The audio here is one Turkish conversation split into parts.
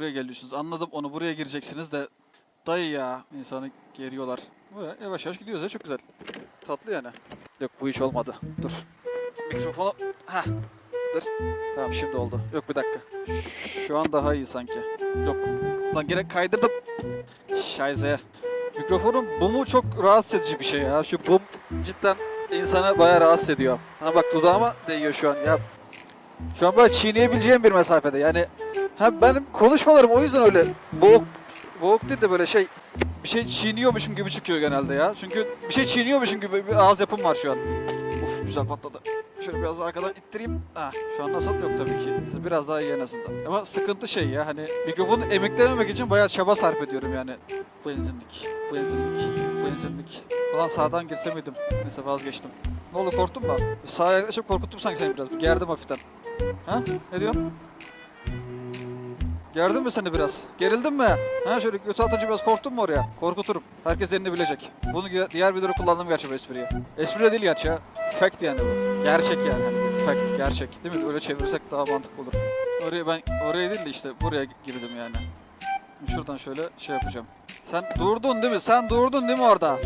buraya geliyorsunuz. Anladım onu buraya gireceksiniz de dayı ya insanı geriyorlar. Böyle yavaş yavaş gidiyoruz ya çok güzel. Tatlı yani. Yok bu hiç olmadı. Dur. Mikrofonu. Heh. Dur. Tamam şimdi oldu. Yok bir dakika. Şu an daha iyi sanki. Yok. Lan gene kaydırdım. Şayze. Mikrofonun bumu çok rahatsız edici bir şey ya. Şu bum cidden insanı bayağı rahatsız ediyor. Ha bak dudağıma değiyor şu an. Ya şu an böyle çiğneyebileceğim bir mesafede. Yani ha benim konuşmalarım o yüzden öyle boğuk boğuk değil de böyle şey bir şey çiğniyormuşum gibi çıkıyor genelde ya. Çünkü bir şey çiğniyormuşum gibi bir ağız yapım var şu an. Of güzel patladı. Şöyle biraz arkadan ittireyim. Ah, şu an nasıl yok tabii ki. Biraz daha iyi en azından. Ama sıkıntı şey ya hani mikrofonu emeklememek için bayağı çaba sarf ediyorum yani. Benzinlik, benzinlik, benzinlik. Ulan sağdan girse miydim? Neyse vazgeçtim. Ne oldu korktun mu? Sağa yaklaşıp korkuttum sanki seni biraz. Bir gerdim hafiften. Ha? Ne diyorsun? Gerdin mi seni biraz? Gerildin mi? Ha şöyle götü atınca biraz korktun mu oraya? Korkuturum. Herkes yerini bilecek. Bunu diğer videoda kullandım gerçi bu espriyi. Espri de değil gerçi ya. Fact yani bu. Gerçek yani. Hani fact, gerçek. Değil mi? Öyle çevirirsek daha mantıklı olur. Oraya ben oraya değil de işte buraya girdim yani. Şuradan şöyle şey yapacağım. Sen durdun değil mi? Sen durdun değil mi orada?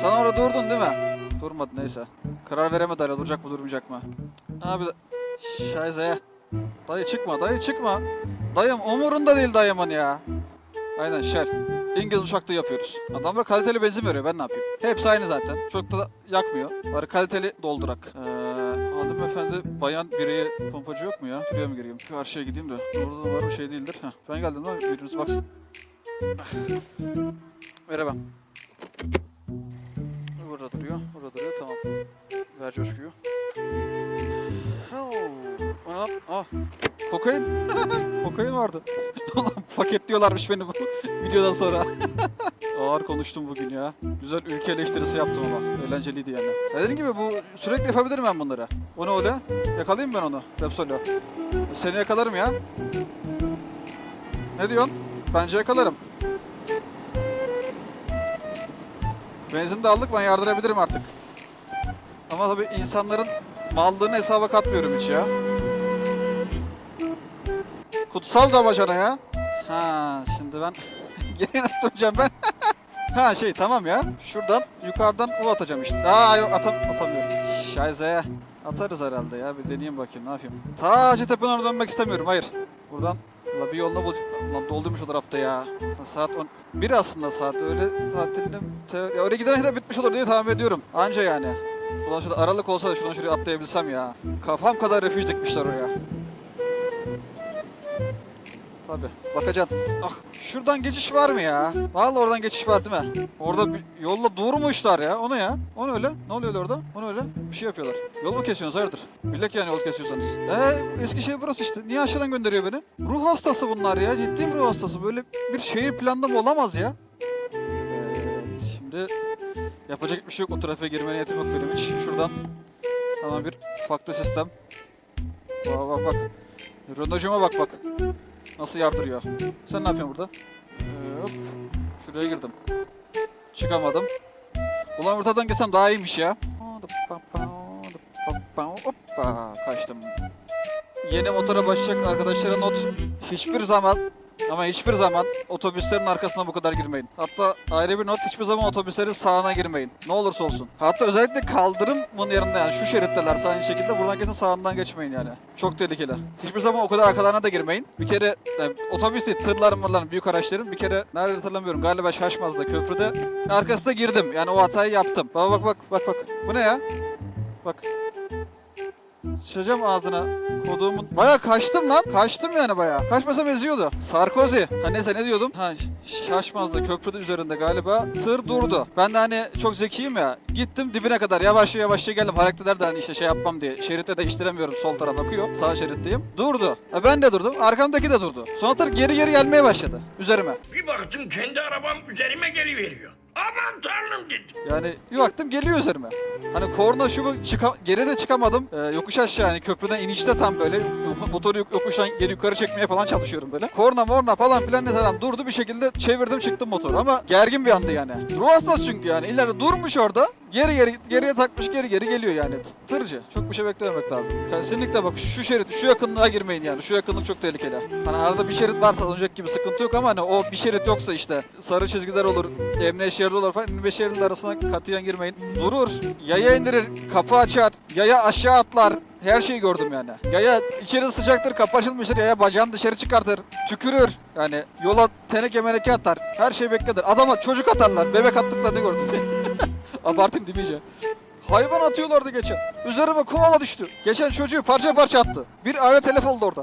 Sen orada durdun değil mi? Durmadı neyse. Karar veremedi hala duracak mı durmayacak mı? Abi Şayze. Dayı çıkma dayı çıkma. Dayım umurunda değil dayımın ya. Aynen Shell. İngiliz uçakta yapıyoruz. Adamlar kaliteli benzin veriyor ben ne yapayım? Hepsi aynı zaten. Çok da yakmıyor. Bari kaliteli doldurak. Ee, hanımefendi bayan bireye pompacı yok mu ya? Şuraya mı gireyim? Karşıya gideyim de. Orada umarım bir şey değildir. Heh, ben geldim lan birimiz baksın. Merhaba. Burada duruyor. Burada duruyor. Tamam. Ver coşkuyu. Oh. Ne lan? Ah. Kokain. Kokain vardı. Paketliyorlarmış beni bu videodan sonra. Ağır konuştum bugün ya. Güzel ülke eleştirisi yaptım ama. Eğlenceliydi yani. Dediğim gibi bu sürekli yapabilirim ben bunları. O ne öyle? Yakalayayım ben onu. Repsolo. Seni yakalarım ya. Ne diyorsun? Bence yakalarım. Benzin de aldık ben yardırabilirim artık. Ama tabii insanların mallığını hesaba katmıyorum hiç ya. Kutsal damacana ya. Ha şimdi ben geriye nasıl döneceğim ben? ha şey tamam ya. Şuradan yukarıdan U atacağım işte. Aa yok atam atamıyorum. Şayze. Atarız herhalde ya. Bir deneyeyim bakayım ne yapayım. Ta Hacettepe'ne doğru dönmek istemiyorum. Hayır. Buradan La bir yolunu bul. Lan doldurmuş o tarafta ya. Saat 10. Bir aslında saat öyle tatilde ya oraya gidene kadar bitmiş olur diye tahmin ediyorum. Anca yani. Ulan şurada aralık olsa da şuradan şuraya atlayabilsem ya. Kafam kadar refüj dikmişler oraya. Tabi. Bakacaksın. Ah şuradan geçiş var mı ya? Vallahi oradan geçiş var değil mi? Orada bir yolla durmuşlar ya. O ne ya? O ne öyle? Ne oluyor orada? O ne öyle? Bir şey yapıyorlar. Yol mu kesiyorsunuz? Hayırdır? Bilek yani yol kesiyorsanız. Eee Eskişehir burası işte. Niye aşağıdan gönderiyor beni? Ruh hastası bunlar ya. Ciddiyim ruh hastası. Böyle bir şehir planlama olamaz ya. Evet. Şimdi yapacak bir şey yok. O trafiğe girme niyetim yok benim hiç. Şuradan hemen bir farklı sistem. Bak bak bak. Röntocuma bak bak. Nasıl yardırıyor. Sen ne yapıyorsun burada? Hop. Şuraya girdim. Çıkamadım. Ulan ortadan geçsem daha iyiymiş ya. Hoppa kaçtım. Yeni motora başlayacak arkadaşlara not. Hiçbir zaman ama hiçbir zaman otobüslerin arkasına bu kadar girmeyin. Hatta ayrı bir not hiçbir zaman otobüslerin sağına girmeyin. Ne olursa olsun. Hatta özellikle kaldırımın yanında yani şu şerittelerse aynı şekilde buradan kesin sağından geçmeyin yani. Çok tehlikeli. Hiçbir zaman o kadar arkalarına da girmeyin. Bir kere yani otobüs değil tırların mırların büyük araçların bir kere nerede hatırlamıyorum galiba Şaşmaz'da köprüde arkasına girdim. Yani o hatayı yaptım. Bak bak bak bak bak. Bu ne ya? Bak. Sıçacağım ağzına koduğumun. Baya kaçtım lan. Kaçtım yani baya. Kaçmasam eziyordu. Sarkozy. Ha neyse ne diyordum? Ha şaşmazdı köprüde üzerinde galiba. Tır durdu. Ben de hani çok zekiyim ya. Gittim dibine kadar yavaş yavaş geldim. Hareket eder de hani işte şey yapmam diye. Şeritte değiştiremiyorum. Sol taraf akıyor. Sağ şeritteyim. Durdu. E ben de durdum. Arkamdaki de durdu. Sonra tır geri geri gelmeye başladı. Üzerime. Bir baktım kendi arabam üzerime geliveriyor. Aman tanrım dedim. Yani bir baktım geliyor üzerime. Hani korna şu bu çıka, geri de çıkamadım. Ee, yokuş aşağı yani köprüden inişte tam böyle motoru yok- yokuştan geri yukarı çekmeye falan çalışıyorum böyle. Korna morna falan filan ne zaman durdu bir şekilde çevirdim çıktım motoru ama gergin bir andı yani. Ruh hastası çünkü yani ileride durmuş orada Geri geri geriye takmış geri geri geliyor yani. Tırcı. Çok bir şey beklememek lazım. Kesinlikle bak şu şerit şu yakınlığa girmeyin yani. Şu yakınlık çok tehlikeli. Hani arada bir şerit varsa olacak gibi sıkıntı yok ama hani o bir şerit yoksa işte sarı çizgiler olur, emniyet şeridi olur falan. 25 şeridin arasına katiyen girmeyin. Durur, yaya indirir, kapı açar, yaya aşağı atlar. Her şeyi gördüm yani. Yaya içeri sıcaktır, kapı açılmıştır, yaya bacağını dışarı çıkartır, tükürür. Yani yola teneke meneke atar. Her şey beklenir. Adama çocuk atarlar, bebek attıklarını gördüm. Abartayım iyice? Hayvan atıyorlardı geçen. Üzerime koala düştü. Geçen çocuğu parça parça attı. Bir aile telef oldu orada.